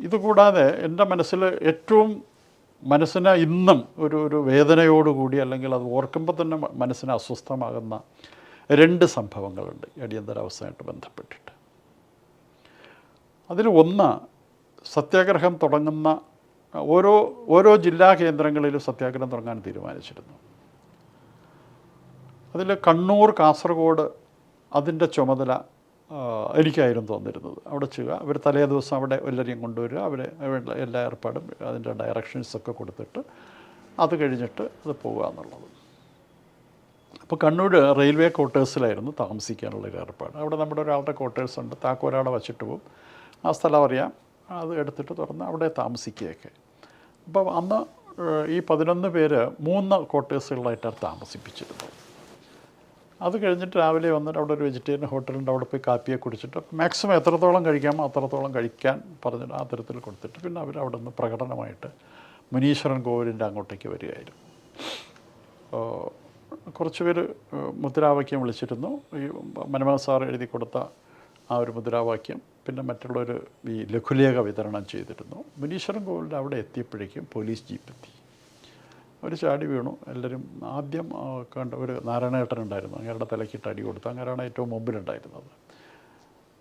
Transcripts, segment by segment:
ഇതുകൂടാതെ എന്റെ മനസ്സിൽ ഏറ്റവും മനസ്സിനെ ഇന്നും ഒരു ഒരു വേദനയോടുകൂടി അല്ലെങ്കിൽ അത് ഓർക്കുമ്പോൾ തന്നെ മനസ്സിന് അസ്വസ്ഥമാകുന്ന രണ്ട് സംഭവങ്ങളുണ്ട് അടിയന്തരാവസ്ഥയായിട്ട് ബന്ധപ്പെട്ടിട്ട്. അതിൽ ഒന്ന് സത്യാഗ്രഹം തുടങ്ങുന്ന ഓരോ ഓരോ ജില്ലാ കേന്ദ്രങ്ങളിലും സത്യാഗ്രഹം തുടങ്ങാൻ തീരുമാനിച്ചിരുന്നു. അതിൽ കണ്ണൂർ കാസർഗോഡ് അതിന്റെ ചുമതല എനിക്കായിരുന്നു തോന്നിരുന്നത്. അവിടെ ചെയ്യുക അവർ തലേ ദിവസം അവിടെ എല്ലാവരെയും കൊണ്ടുവരിക. അവരുടെ എല്ലാ ഏർപ്പാടും അതിന്റെ ഡയറക്ഷൻസൊക്കെ കൊടുത്തിട്ട് അത് കഴിഞ്ഞിട്ട് അത് പോകുക എന്നുള്ളത്. അപ്പോൾ കണ്ണൂർ റെയിൽവേ ക്വാർട്ടേഴ്സിലായിരുന്നു താമസിക്കാനുള്ള ഒരു ഏർപ്പാട്. അവിടെ നമ്മുടെ ഒരാളുടെ ക്വാർട്ടേഴ്സ് ഉണ്ട്. താക്കോരാടെ വച്ചിട്ട് പോകും ആ സ്ഥലം അറിയാം. അത് എടുത്തിട്ട് തുറന്ന് അവിടെ താമസിക്കുകയൊക്കെ. അപ്പോൾ അന്ന് ഈ പതിനൊന്ന് പേര് മൂന്ന് ക്വാർട്ടേഴ്സുകളായിട്ടാണ് താമസിപ്പിച്ചിരുന്നത്. അത് കഴിഞ്ഞിട്ട് രാവിലെ വന്നിട്ട് അവിടെ ഒരു വെജിറ്റേറിയൻ ഹോട്ടലുണ്ട് അവിടെ പോയി കാപ്പിയെ കുടിച്ചിട്ട് മാക്സിമം എത്രത്തോളം കഴിക്കാമോ അത്രത്തോളം കഴിക്കാൻ പറഞ്ഞിട്ട് ആ തരത്തിൽ കൊടുത്തിട്ട് പിന്നെ അവർ അവിടെ നിന്ന് പ്രകടനമായിട്ട് മുനീശ്വരൻ കോവിലിന്റെ അങ്ങോട്ടേക്ക് വരികയായിരുന്നു. കുറച്ച് പേര് മുദ്രാവാക്യം വിളിച്ചിരുന്നു. ഈ മനമോഹൻ സാർ എഴുതി കൊടുത്ത ആ ഒരു മുദ്രാവാക്യം പിന്നെ മറ്റുള്ളവർ ഈ ലഘുലേഖ വിതരണം ചെയ്തിരുന്നു. മുനീശ്വരൻ കോവിലിന്റെ അവിടെ എത്തിയപ്പോഴേക്കും പോലീസ് ജീപ്പ് എത്തി ഒരു ചാടി വീണു. എല്ലാവരും ആദ്യം കണ്ട ഒരു നാരായണേട്ടൻ ഉണ്ടായിരുന്നു അങ്ങേരുടെ തലക്കിട്ട് അടി കൊടുത്തു. അങ്ങനെയാണ് ഏറ്റവും മുമ്പിലുണ്ടായിരുന്നത്.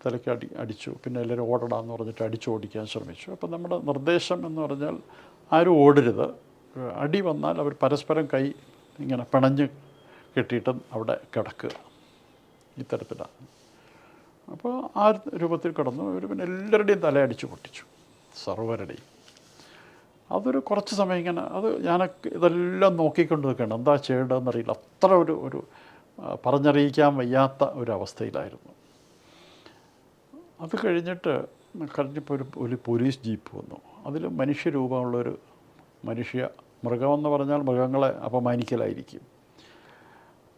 തലയ്ക്ക് അടി അടിച്ചു. പിന്നെ എല്ലാവരും ഓടടാന്ന് പറഞ്ഞിട്ട് അടിച്ചു ഓടിക്കാൻ ശ്രമിച്ചു. അപ്പോൾ നമ്മുടെ നിർദ്ദേശം എന്ന് പറഞ്ഞാൽ ആരും ഓടരുത്. അടി വന്നാൽ അവർ പരസ്പരം കൈ ഇങ്ങനെ പിണഞ്ഞ് കെട്ടിയിട്ട് അവിടെ കിടക്കുക. ഇത്തരത്തിലാണ്. അപ്പോൾ ആ രൂപത്തിൽ കിടന്നു. അവർ പിന്നെ എല്ലാവരുടെയും തല അടിച്ചു പൊട്ടിച്ചു. സർവരുടെയും അതൊരു കുറച്ച് സമയം ഇങ്ങനെ അത് ഞാൻ ഇതെല്ലാം നോക്കിക്കൊണ്ട് നിൽക്കണം. എന്താ ചെയ്യേണ്ടതെന്നറിയില്ല. അത്ര ഒരു ഒരു പറഞ്ഞറിയിക്കാൻ വയ്യാത്ത ഒരവസ്ഥയിലായിരുന്നു. അത് കഴിഞ്ഞിട്ട് കഴിഞ്ഞപ്പോൾ ഒരു ഒരു പോലീസ് ജീപ്പ് വന്നു. അതിൽ മനുഷ്യരൂപമുള്ളൊരു മനുഷ്യ മൃഗമെന്ന് പറഞ്ഞാൽ മൃഗങ്ങളെ അപമാനിക്കലായിരിക്കും.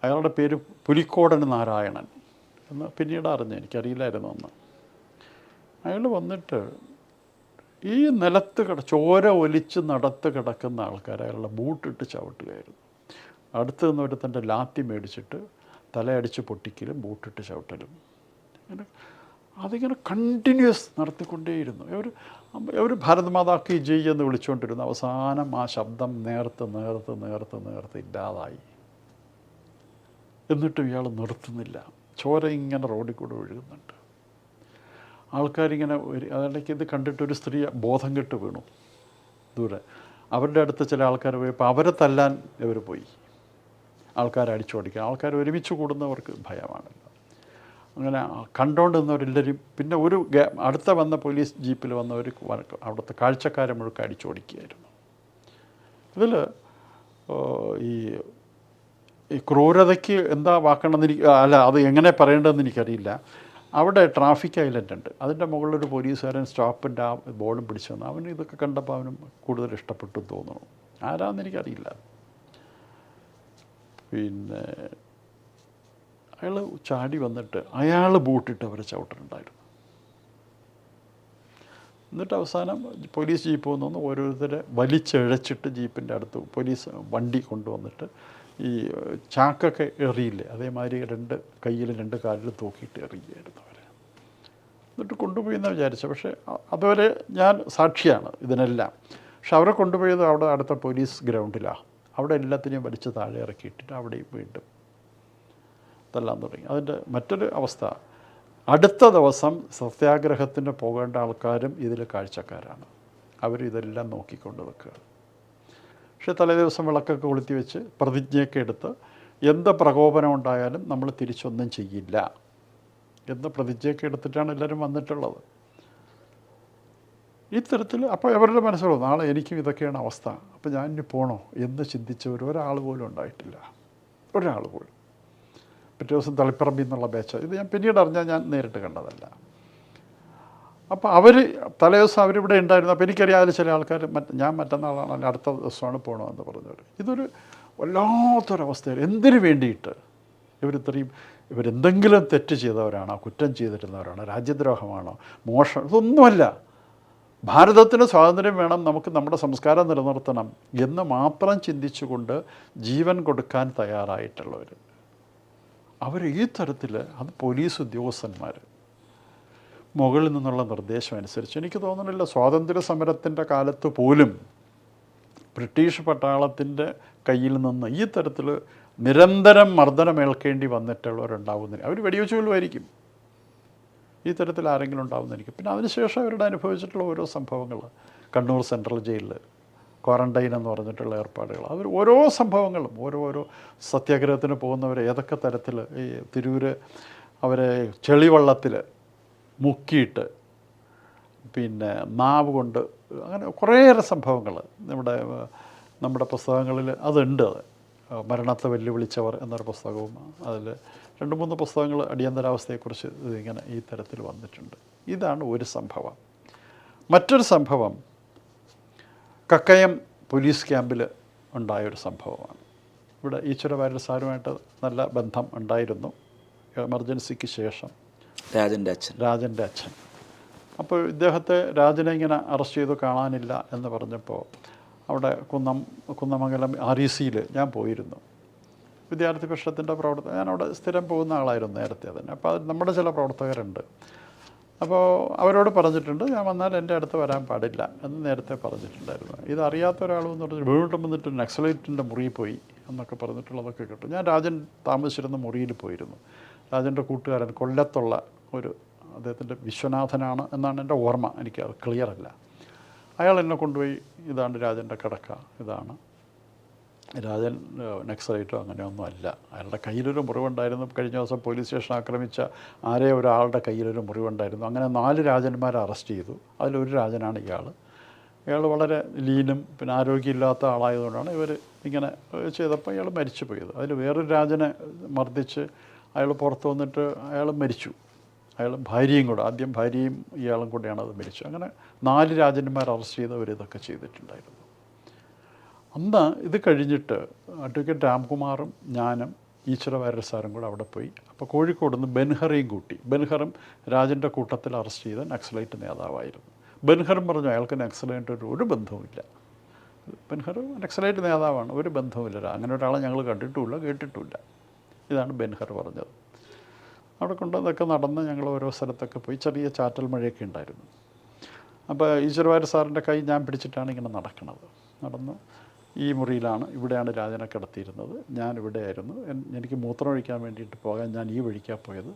അയാളുടെ പേര് പുലിക്കോടൻ നാരായണൻ എന്ന് പിന്നീട് അറിഞ്ഞു. എനിക്കറിയില്ലായിരുന്നു അന്ന്. അയാൾ വന്നിട്ട് ഈ നിലത്ത് കിട ചോര ഒലിച്ച് നടത്ത് കിടക്കുന്ന ആൾക്കാരെ അയാളുടെ ബൂട്ടിട്ട് ചവിട്ടുകയായിരുന്നു. അടുത്ത് നിന്ന് തന്റെ ലാത്തി മേടിച്ചിട്ട് തലയടിച്ച് പൊട്ടിക്കലും ബൂട്ടിട്ട് ചവിട്ടലും. അങ്ങനെ അതിങ്ങനെ കണ്ടിന്യൂസ് നടത്തിക്കൊണ്ടേയിരുന്നു. ഒരു ഒരു ഭാരത് മാതാ കി ജയ് എന്ന് വിളിച്ചുകൊണ്ടിരുന്നു അവസാനം ആ ശബ്ദം നേർത്ത് നേർത്ത് നേർത്ത് നേർത്ത് ഇല്ലാതായി. എന്നിട്ടും ഇയാൾ നിർത്തുന്നില്ല. ചോര ഇങ്ങനെ റോഡിൽ കൂടെ ഒഴുകുന്നുണ്ട്. ആൾക്കാരിങ്ങനെ അതിലേക്ക് ഇത് കണ്ടിട്ട് ഒരു സ്ത്രീ ബോധം കെട്ട് വീണു ദൂരെ. അവരുടെ അടുത്ത് ചില ആൾക്കാർ പോയപ്പോൾ അവരെ തല്ലാൻ ഇവർ പോയി. ആൾക്കാരെ അടിച്ചോടിക്കാൻ ആൾക്കാർ ഒരുമിച്ച് കൂടുന്നവർക്ക് ഭയമാണ്. അങ്ങനെ കണ്ടോണ്ട് നിന്നവരെല്ലാവരും പിന്നെ ഒരു അടുത്ത വന്ന പോലീസ് ജീപ്പിൽ വന്നവർ അവിടുത്തെ കാഴ്ചക്കാരെ മുഴുക്ക അടിച്ചോടിക്കുകയായിരുന്നു ഇതിൽ ഈ ഈ ക്രൂരതയ്ക്ക് എന്താ വാക്കണമെന്ന് എനിക്ക് അല്ല അത് എങ്ങനെ പറയേണ്ടതെന്ന് എനിക്കറിയില്ല. അവിടെ ട്രാഫിക് ഐലൻഡ് ഉണ്ട്. അതിന്റെ മുകളിലൊരു പോലീസുകാരൻ സ്റ്റോപ്പിന്റെ ആ ബോർഡും പിടിച്ചു വന്നു അവന് ഇതൊക്കെ കണ്ടപ്പോൾ അവനും കൂടുതൽ ഇഷ്ടപ്പെട്ടു തോന്നുന്നു. ആരാന്ന് എനിക്കറിയില്ല. പിന്നെ അയാൾ ചാടി വന്നിട്ട് അയാൾ ബൂട്ടിട്ട് അവരെ ചവിട്ടുന്നുണ്ടായിരുന്നു എന്നിട്ട് അവസാനം പോലീസ് ജീപ്പ് വന്നു ഓരോരുത്തരെ വലിച്ചഴച്ചിട്ട് ജീപ്പിന്റെ അടുത്ത് പോലീസ് വണ്ടി കൊണ്ടുവന്നിട്ട് ഈ ചാക്കൊക്കെ എറിയില്ലേ? അതേമാതിരി രണ്ട് കയ്യിൽ രണ്ട് കാലിൽ തൂക്കിയിട്ട് എറിയുകയായിരുന്നു അവർ എന്നിട്ട് കൊണ്ടുപോയി എന്നാണ് വിചാരിച്ചു. പക്ഷേ അതുവരെ ഞാൻ സാക്ഷിയാണ് ഇതിനെല്ലാം. പക്ഷെ അവരെ കൊണ്ടുപോയത് അവിടെ അടുത്ത പോലീസ് ഗ്രൗണ്ടിലാണ് അവിടെ എല്ലാത്തിനെയും വലിച്ച് താഴെ ഇറക്കിയിട്ടിട്ട് അവിടെയും വീണ്ടും ഇതെല്ലാം തുടങ്ങി. അതിന്റെ മറ്റൊരു അവസ്ഥ. അടുത്ത ദിവസം സത്യാഗ്രഹത്തിന് പോകേണ്ട ആൾക്കാരും ഇതിൽ കാഴ്ചക്കാരാണ്. അവർ ഇതെല്ലാം നോക്കിക്കൊണ്ട് നിൽക്കുക പക്ഷേ തലേ ദിവസം വിളക്കൊക്കെ കൊളുത്തി വെച്ച് പ്രതിജ്ഞയൊക്കെ എടുത്ത് എന്ത് പ്രകോപനം ഉണ്ടായാലും നമ്മൾ തിരിച്ചൊന്നും ചെയ്യില്ല. എന്ന പ്രതിജ്ഞയൊക്കെ എടുത്തിട്ടാണ് എല്ലാവരും വന്നിട്ടുള്ളത്? ഇത്തരത്തിൽ അപ്പോൾ അവരുടെ മനസ്സിലോ നാളെ എനിക്കും ഇതൊക്കെയാണ് അവസ്ഥ. അപ്പോൾ ഞാൻ ഇനി പോണോ? എന്ന് ചിന്തിച്ചവർ ഒരാൾ പോലും ഉണ്ടായിട്ടില്ല. ഒരാൾ പോലും. പിറ്റേ ദിവസം തളിപ്പറമ്പിൽ നിന്നുള്ള ബാച്ച് ഇത് ഞാൻ പിന്നീട് അറിഞ്ഞാൽ ഞാൻ നേരിട്ട് കണ്ടതല്ല. അപ്പോൾ അവർ തലേദിവസം അവരിവിടെ ഉണ്ടായിരുന്നു. അപ്പോൾ എനിക്കറിയാതെ ചില ആൾക്കാർ മറ്റ് ഞാൻ മറ്റന്നാളാണ് അല്ലെങ്കിൽ അടുത്ത ദിവസമാണ് പോകണമെന്ന് പറഞ്ഞവർ ഇതൊരു വല്ലാത്തൊരവസ്ഥയിൽ എന്തിനു വേണ്ടിയിട്ട് ഇവർ ഇവരിത്രയും ഇവരെന്തെങ്കിലും തെറ്റ് ചെയ്തവരാണോ കുറ്റം ചെയ്തിരുന്നവരാണോ രാജ്യദ്രോഹമാണോ മോഷണം ഇതൊന്നുമല്ല. ഭാരതത്തിന് സ്വാതന്ത്ര്യം വേണം നമുക്ക് നമ്മുടെ സംസ്കാരം നിലനിർത്തണം എന്ന് മാത്രം ചിന്തിച്ചുകൊണ്ട് ജീവൻ കൊടുക്കാൻ തയ്യാറായിട്ടുള്ളവർ അവർ ഈ തരത്തിൽ അത് പോലീസ് ഉദ്യോഗസ്ഥന്മാർ മുകളിൽ നിന്നുള്ള നിർദ്ദേശം അനുസരിച്ച് എനിക്ക് തോന്നുന്നില്ല സ്വാതന്ത്ര്യ സമരത്തിന്റെ കാലത്ത് പോലും ബ്രിട്ടീഷ് പട്ടാളത്തിന്റെ കയ്യിൽ നിന്ന് ഈ തരത്തിൽ നിരന്തരം മർദ്ദനമേൽക്കേണ്ടി വന്നിട്ടുള്ളവരുണ്ടാവുന്നതിന് അവർ വെടിവെച്ച് കൊല്ലുമായിരിക്കും. ഈ തരത്തിൽ ആരെങ്കിലും ഉണ്ടാവുന്നതായിരിക്കും. പിന്നെ അതിനുശേഷം അവരുടെ അനുഭവിച്ചിട്ടുള്ള ഓരോ സംഭവങ്ങൾ കണ്ണൂർ സെൻട്രൽ ജയിലിൽ ക്വാറന്റൈൻ എന്ന് പറഞ്ഞിട്ടുള്ള ഏർപ്പാടുകൾ അവർ ഓരോ സംഭവങ്ങളും ഓരോ ഓരോ സത്യാഗ്രഹത്തിന് പോകുന്നവർ ഏതൊക്കെ തരത്തിൽ ഈ തിരൂര് അവരെ ചെളിവള്ളത്തിൽ മുക്കിയിട്ട് പിന്നെ മാവ് കൊണ്ട് അങ്ങനെ കുറേയേറെ സംഭവങ്ങൾ നമ്മുടെ നമ്മുടെ പുസ്തകങ്ങളിൽ അതുണ്ട്. അത്. മരണത്തെ വെല്ലുവിളിച്ചവർ എന്നൊരു പുസ്തകവും അതിൽ രണ്ട് മൂന്ന് പുസ്തകങ്ങൾ അടിയന്തരാവസ്ഥയെക്കുറിച്ച് ഇങ്ങനെ ഈ തരത്തിൽ വന്നിട്ടുണ്ട്. ഇതാണ് ഒരു സംഭവം. മറ്റൊരു സംഭവം കക്കയം പോലീസ് ക്യാമ്പിൽ ഉണ്ടായൊരു സംഭവമാണ്. ഇവിടെ ഈശ്വര വാര്യർ സാറുമായിട്ട് നല്ല ബന്ധം ഉണ്ടായിരുന്നു. എമർജൻസിക്ക് ശേഷം രാജന്റെ അച്ഛൻ. രാജന്റെ അച്ഛൻ. അപ്പോൾ ഇദ്ദേഹത്തെ രാജനെ ഇങ്ങനെ അറസ്റ്റ് ചെയ്തു കാണാനില്ല എന്ന് പറഞ്ഞപ്പോൾ അവിടെ കുന്നം കുന്നമംഗലം ആർ ഇ സിയിൽ ഞാൻ പോയിരുന്നു. വിദ്യാർത്ഥി പക്ഷത്തിന്റെ പ്രവർത്തനം ഞാൻ അവിടെ സ്ഥിരം പോകുന്ന ആളായിരുന്നു നേരത്തെ തന്നെ. അപ്പോൾ അത് നമ്മുടെ ചില പ്രവർത്തകരുണ്ട്. അപ്പോൾ അവരോട് പറഞ്ഞിട്ടുണ്ട് ഞാൻ വന്നാൽ എന്റെ അടുത്ത് വരാൻ പാടില്ല എന്ന് നേരത്തെ പറഞ്ഞിട്ടുണ്ടായിരുന്നു. ഇതറിയാത്ത ഒരാളെന്ന് പറഞ്ഞിട്ട് വീണ്ടും വന്നിട്ട് നക്സലൈറ്റിന്റെ മുറിയിൽ പോയി എന്നൊക്കെ പറഞ്ഞിട്ടുള്ളതൊക്കെ കിട്ടും. ഞാൻ രാജൻ താമസിച്ചിരുന്ന മുറിയിൽ പോയിരുന്നു. രാജന്റെ കൂട്ടുകാരൻ കൊല്ലത്തുള്ള ഒരു അദ്ദേഹത്തിന്റെ വിശ്വനാഥനാണ് എന്നാണ് എന്റെ ഓർമ്മ. എനിക്ക് അത് ക്ലിയർ അല്ല അയാൾ എന്നെ കൊണ്ടുപോയി ഇതാണ് രാജന്റെ കിടക്ക ഇതാണ്. രാജൻ നക്സലൈറ്റോ അങ്ങനെയൊന്നും അല്ല. അയാളുടെ കയ്യിലൊരു മുറിവുണ്ടായിരുന്നു. കഴിഞ്ഞ ദിവസം പോലീസ് സ്റ്റേഷൻ ആക്രമിച്ച ആരേ ഒരാളുടെ കയ്യിലൊരു മുറിവുണ്ടായിരുന്നു. അങ്ങനെ നാല് രാജന്മാരെ അറസ്റ്റ് ചെയ്തു. അതിലൊരു രാജനാണ് ഇയാൾ ഇയാൾ വളരെ ലീനും പിന്നെ ആരോഗ്യമില്ലാത്ത ആളായതുകൊണ്ടാണ് ഇവർ ഇങ്ങനെ ചെയ്തപ്പോൾ ഇയാൾ മരിച്ചു പോയത് അതിൽ വേറൊരു രാജനെ മർദ്ദിച്ച് അയാൾ പുറത്ത് വന്നിട്ട് അയാൾ മരിച്ചു. അയാൾ ഭാര്യയും കൂടെ ആദ്യം ഭാര്യയും ഇയാളും കൂടെയാണ് അത് മരിച്ചത്. അങ്ങനെ നാല് രാജന്മാർ അറസ്റ്റ് ചെയ്തവർ ഇതൊക്കെ ചെയ്തിട്ടുണ്ടായിരുന്നു. അന്ന് ഇത് കഴിഞ്ഞിട്ട് അഡ്വക്കേറ്റ് രാംകുമാറും ഞാനും ഈശ്വര വാര്യർ സാറും കൂടെ അവിടെ പോയി. അപ്പോൾ കോഴിക്കോട് നിന്ന് ബെൻഹറയും കൂട്ടി. ബെൻഹറും രാജന്റെ കൂട്ടത്തിൽ അറസ്റ്റ് ചെയ്ത നക്സലൈറ്റ് നേതാവായിരുന്നു. ബെൻഹറും പറഞ്ഞു അയാൾക്ക് നക്സലൈറ്റ് ഒരു ഒരു ബന്ധവുമില്ല. ബെൻഹർ നക്സലൈറ്റ് നേതാവാണ് ഒരു ബന്ധവുമില്ല. അങ്ങനെ ഒരാളെ ഞങ്ങൾ കണ്ടിട്ടുമില്ല കേട്ടിട്ടുമില്ല. ഇതാണ് ബെൻഹർ പറഞ്ഞത്. അവിടെ കൊണ്ട് നടന്ന് ഞങ്ങൾ ഓരോ സ്ഥലത്തൊക്കെ പോയി ചെറിയ ചാറ്റൽ മഴയൊക്കെ ഉണ്ടായിരുന്നു. അപ്പോൾ ഈശ്വരവാര സാറിന്റെ കൈ ഞാൻ പിടിച്ചിട്ടാണ് ഇങ്ങനെ നടക്കുന്നത്. നടന്ന് ഈ മുറിയിലാണ് ഇവിടെയാണ് രാജനെ കിടത്തിയിരുന്നത്. ഞാൻ ഇവിടെയായിരുന്നു. എനിക്ക് എനിക്ക് മൂത്രമൊഴിക്കാൻ വേണ്ടിയിട്ട് പോകാൻ ഞാൻ ഈ വഴിക്കാണ് പോയത്.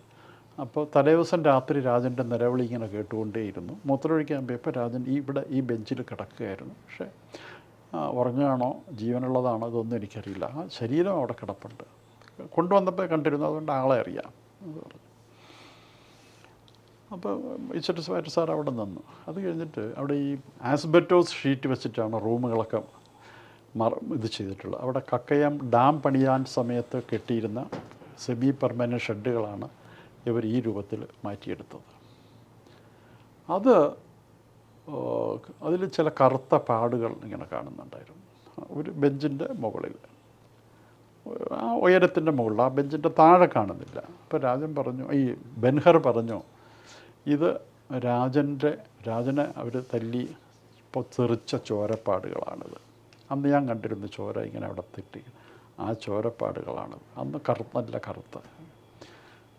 അപ്പോൾ തലേദിവസം രാത്രി രാജന്റെ നിലവിളി ഇങ്ങനെ കേട്ടുകൊണ്ടേയിരുന്നു. മൂത്രമൊഴിക്കാൻ പോയപ്പോൾ രാജൻ ഈ ഇവിടെ ഈ ബെഞ്ചിൽ കിടക്കുകയായിരുന്നു. പക്ഷേ ഉറങ്ങുകയാണോ? ജീവനുള്ളതാണോ? ഇതൊന്നും എനിക്കറിയില്ല. ആ ശരീരം അവിടെ കിടപ്പുണ്ട്. കൊണ്ടുവന്നപ്പോൾ കണ്ടിരുന്നു അതുകൊണ്ട് ആളെ അറിയാം. അപ്പോൾ ഇച്ചട്ട് സ്വാറ്റ് സാർ അവിടെ നിന്നു. അത് കഴിഞ്ഞിട്ട് അവിടെ ഈ ആസ്ബറ്റോസ് ഷീറ്റ് വെച്ചിട്ടാണ് റൂമുകളൊക്കെ മറ ഇത് ചെയ്തിട്ടുള്ളത്. അവിടെ കക്കയം ഡാം പണിയാൻ സമയത്ത് കെട്ടിയിരുന്ന സെമി പെർമനന്റ് ഷെഡുകളാണ് ഇവർ ഈ രൂപത്തിൽ മാറ്റിയെടുത്തത്. അത് അതിൽ ചില കറുത്ത പാടുകൾ ഇങ്ങനെ കാണുന്നുണ്ടായിരുന്നു. ഒരു ബെഞ്ചിന്റെ മുകളിൽ. ആ ഉയരത്തിന്റെ മുകളിൽ ആ ബെഞ്ചിന്റെ താഴെ കാണുന്നില്ല. അപ്പോൾ രാജൻ പറഞ്ഞു ഈ ബെൻഹർ പറഞ്ഞു ഇത് രാജന്റെ രാജനെ അവർ തല്ലി ഇപ്പോൾ തെറിച്ച ചോരപ്പാടുകളാണിത്. അന്ന് ഞാൻ കണ്ടിരുന്നു ചോര ഇങ്ങനെ അവിടെ തെറ്റി. ആ ചോരപ്പാടുകളാണ് അന്ന് കറുത്തല്ല കറുത്ത.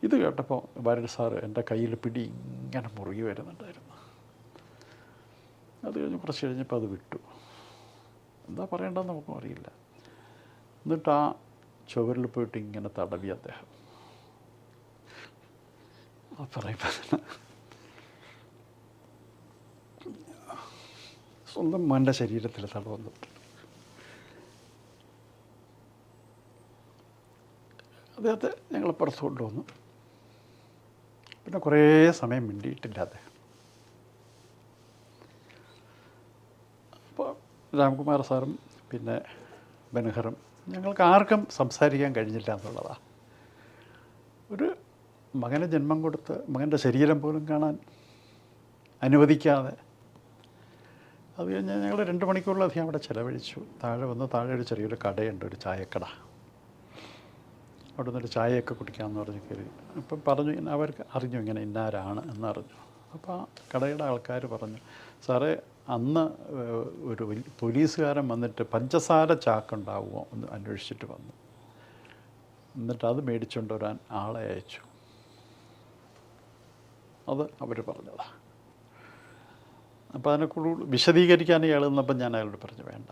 ഇത് കേട്ടപ്പോൾ വാര്യർ സാറ് എന്റെ കയ്യിൽ പിടി ഇങ്ങനെ മുറുകി വരുന്നുണ്ടായിരുന്നു. അത് കഴിഞ്ഞ് കുറച്ച് കഴിഞ്ഞപ്പോൾ അത് വിട്ടു. എന്താ പറയേണ്ടതെന്ന് നമുക്കും അറിയില്ല. എന്നിട്ട് ആ ചുവരിൽ പോയിട്ട് ഇങ്ങനെ തടവി അദ്ദേഹം. പറയുന്ന സ്വന്തം മന്റെ ശരീരത്തിൽ തടവന്നു അദ്ദേഹത്തെ ഞങ്ങൾ പുറത്ത് കൊണ്ടുവന്നു. പിന്നെ കുറേ സമയം മിണ്ടിയിട്ടില്ല അദ്ദേഹം. അപ്പോൾ രാംകുമാർ സാറും പിന്നെ ബനഹറും ഞങ്ങൾക്ക് ആർക്കും സംസാരിക്കാൻ കഴിഞ്ഞില്ല എന്നുള്ളതാണ് ഒരു മകനെ ജന്മം കൊടുത്ത് മകന്റെ ശരീരം പോലും കാണാൻ അനുവദിക്കാതെ അത് കഴിഞ്ഞ് ഞങ്ങൾ രണ്ട് മണിക്കൂറിലധികം അവിടെ ചിലവഴിച്ചു. താഴെ വന്ന് താഴെ ഒരു ചെറിയൊരു കടയുണ്ട് ഒരു ചായക്കട. അവിടെ നിന്നൊരു ചായയൊക്കെ കുടിക്കാമെന്ന് പറഞ്ഞ് കയറി. അപ്പം പറഞ്ഞു അവർക്ക് അറിഞ്ഞു ഇങ്ങനെ ഇന്നാരാണ് എന്നറിഞ്ഞു. അപ്പോൾ ആ കടയുടെ ആൾക്കാർ പറഞ്ഞു സാറേ അന്ന് ഒരു പോലീസുകാരൻ വന്നിട്ട് പഞ്ചസാര ചാക്കുണ്ടാവുമോ എന്ന് അന്വേഷിച്ചിട്ട് വന്നു. എന്നിട്ട് അത് മേടിച്ചുകൊണ്ട് വരാൻ ആളെ അയച്ചു. അത് അവർ പറഞ്ഞതാണ് അപ്പോൾ അതിനെ കൂടുതൽ വിശദീകരിക്കാൻ ഇയാൾ ഞാൻ അയാളോട് പറഞ്ഞു വേണ്ട.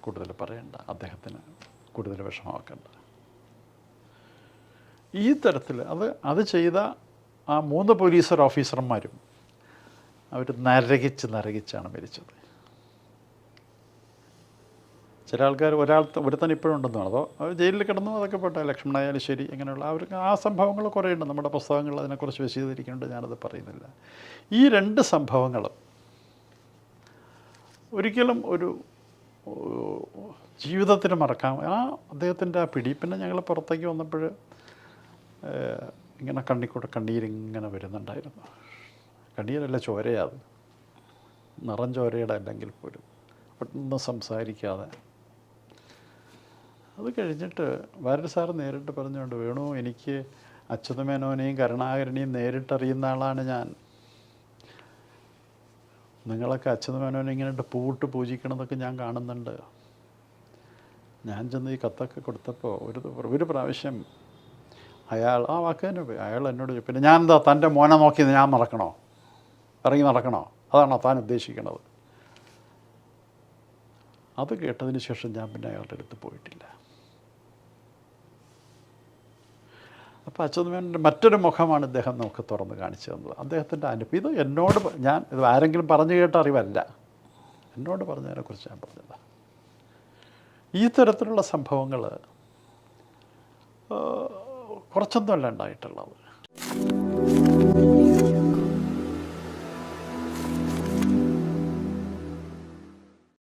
കൂടുതൽ പറയണ്ട. അദ്ദേഹത്തിന് കൂടുതൽ വിഷമമാക്കണ്ട. ഈ തരത്തിൽ അത് അത് ചെയ്ത ആ മൂന്ന് പോലീസർ ഓഫീസർമാരും അവർ നരകിച്ച് നരകിച്ചാണ് മരിച്ചത്. ചില ആൾക്കാർ ഒരാൾ ഒരുത്തൻ ഇപ്പോഴും ഉണ്ടെന്ന് അതോ അവർ ജയിലിൽ കിടന്നു അതൊക്കെ പോട്ടെ ലക്ഷ്മണായാലും ശരി ഇങ്ങനെയുള്ള അവർക്ക് ആ സംഭവങ്ങൾ കുറേ ഉണ്ട്. നമ്മുടെ പുസ്തകങ്ങൾ അതിനെക്കുറിച്ച് വിശദീകരിക്കുന്നുണ്ട് ഞാനത് പറയുന്നില്ല. ഈ രണ്ട് സംഭവങ്ങളും ഒരിക്കലും ഒരു ജീവിതത്തിൽ ജീവിതത്തിന് മറക്കാം. ആ അദ്ദേഹത്തിന്റെ ആ പിടി പിന്നെ ഞങ്ങൾ പുറത്തേക്ക് വന്നപ്പോൾ ഇങ്ങനെ കണ്ണിക്കൂടെ കണ്ണീരിങ്ങനെ വരുന്നുണ്ടായിരുന്നു. കണ്ണീരല്ല ചോരയാത്. നിറം ചോരയുടെ അല്ലെങ്കിൽ പോലും. പെട്ടെന്ന് സംസാരിക്കാതെ. അത് കഴിഞ്ഞിട്ട് വാരട് സാർ നേരിട്ട് പറഞ്ഞുകൊണ്ട് വേണു എനിക്ക് അച്യുതമേനോനെയും കരുണാകരനെയും നേരിട്ടറിയുന്ന ആളാണ് ഞാൻ. നിങ്ങളൊക്കെ അച്യുതമേനോനെ ഇങ്ങനെ പൂവിട്ട് പൂജിക്കണതൊക്കെ ഞാൻ കാണുന്നുണ്ട്. ഞാൻ ചെന്ന് ഈ കത്തൊക്കെ കൊടുത്തപ്പോൾ ഒരു ഒരു പ്രാവശ്യം അയാൾ ആ വാക്ക് തന്നെ അയാൾ എന്നോട് പിന്നെ ഞാൻ എന്താ തന്റെ മോനെ നോക്കിയത് ഞാൻ നടക്കണോ ഇറങ്ങി നടക്കണോ? അതാണോ താൻ ഉദ്ദേശിക്കുന്നത് അത് കേട്ടതിന് ശേഷം ഞാൻ പിന്നെ അയാളുടെ അടുത്ത് പോയിട്ടില്ല. അപ്പോൾ അച്യുതമേനോന്റെ മറ്റൊരു മുഖമാണ് ഇദ്ദേഹം നമുക്ക് തുറന്ന് കാണിച്ചു തന്നത്. അദ്ദേഹത്തിന്റെ അനുഭവം ഇത് എന്നോട് ഞാൻ ഇത് ആരെങ്കിലും പറഞ്ഞു കേട്ട അറിവല്ല. എന്നോട് പറഞ്ഞതിനെക്കുറിച്ച് ഞാൻ പറഞ്ഞതാണ് ഈ തരത്തിലുള്ള സംഭവങ്ങൾ കുറച്ചൊന്നുമല്ല ഉണ്ടായിട്ടുള്ളത്.